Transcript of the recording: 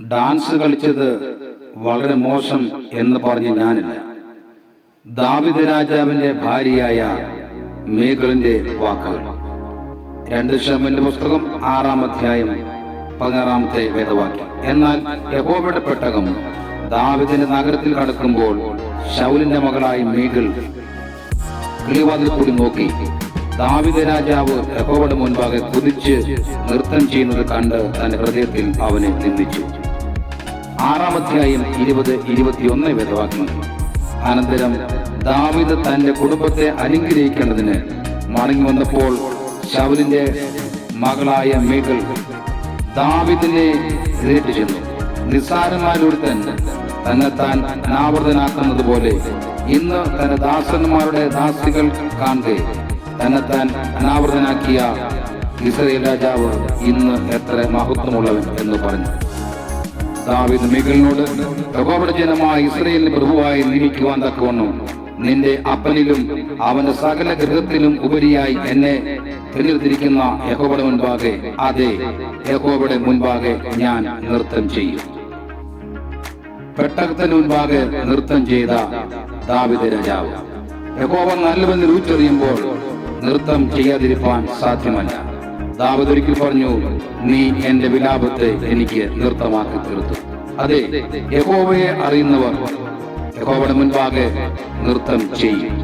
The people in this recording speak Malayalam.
ഡാൻസ് കളിച്ചത് വളരെ മോശം എന്ന് പറഞ്ഞ് ഞാനില്ല. ദാവിദ രാജാവിന്റെ ഭാര്യയായ മേഘലിന്റെ വാക്കുകൾ. രണ്ട് ഷമന്റെ പുസ്തകം ആറാം അധ്യായം പതിനാറാമത്തെ വേദവാക്യം. എന്നാൽ യഹോബയുടെ പെട്ടകം ദാവിദിന്റെ നഗരത്തിൽ കടക്കുമ്പോൾ ശൗലിന്റെ മകളായി മേഘൽ കിളിവാതിൽ കൂടി നോക്കി. ദാവിദ രാജാവ് യഹോബയുടെ മുൻപാകെ കുതിച്ച് നൃത്തം ചെയ്യുന്നത് കണ്ട് തന്റെ ഹൃദയത്തിൽ അവനെ നിന്ദിച്ചു. ആറാം അധ്യായം ഇരുപത് ഇരുപത്തിയൊന്ന് വേദവാക്യം. അനന്തരം ദാവിദ് തന്റെ കുടുംബത്തെ അനുഗ്രഹിക്കേണ്ടതിന് മടങ്ങി വന്നപ്പോൾ ശൗലിന്റെ മകളായ മേഘൽ ദാവിദിനെ എതിരേറ്റ് ചെന്നു. നിസ്സാരന്മാരൊരുത്തൻ തന്നെ തന്നെത്താൻ അനാവർത്തനാക്കുന്നത് പോലെ ഇന്ന് തന്റെ ദാസന്മാരുടെ ദാസികൾ കാണെ തന്നെത്താൻ അനാവർത്തനാക്കിയ ഇസ്രയേൽ രാജാവ് ഇന്ന് എത്ര മഹത്വമുള്ളവൻ എന്ന് പറഞ്ഞു. ദാവീദ് മികലിനോട് യഹോവയുടെ ജനമായ ഇസ്രയേലിന് പ്രഭുവായി നിയമിക്കുവാൻ തക്കവണ്ണം നിന്റെ അപ്പനിലും അവന്റെ സകല ഗൃഹത്തിലും ഉപരിയായി എന്നെ തിരഞ്ഞെടുത്തിരിക്കുന്ന യഹോബയുടെ മുൻപാകെ അതെ യഹോബയുടെ മുൻപാകെ ഞാൻ നൃത്തം ചെയ്യും. പെട്ടകത്തിന് മുൻപാകെ നൃത്തം ചെയ്ത ദാവിദ് രാജാവ്. യഹോബ നല്ലവെന്ന് രുചിച്ചറിയുമ്പോൾ നൃത്തം ചെയ്യാതിരിക്കാൻ സാധ്യമല്ല. ദാവീദ് ഒരിക്കൽ പറഞ്ഞു നീ എന്റെ വിലാപത്തെ എനിക്ക് നൃത്തമാക്കി തീർത്തു. അതെ യഹോവയെ അറിയുന്നവർ യഹോവയുടെ മുൻപാകെ നൃത്തം ചെയ്യും.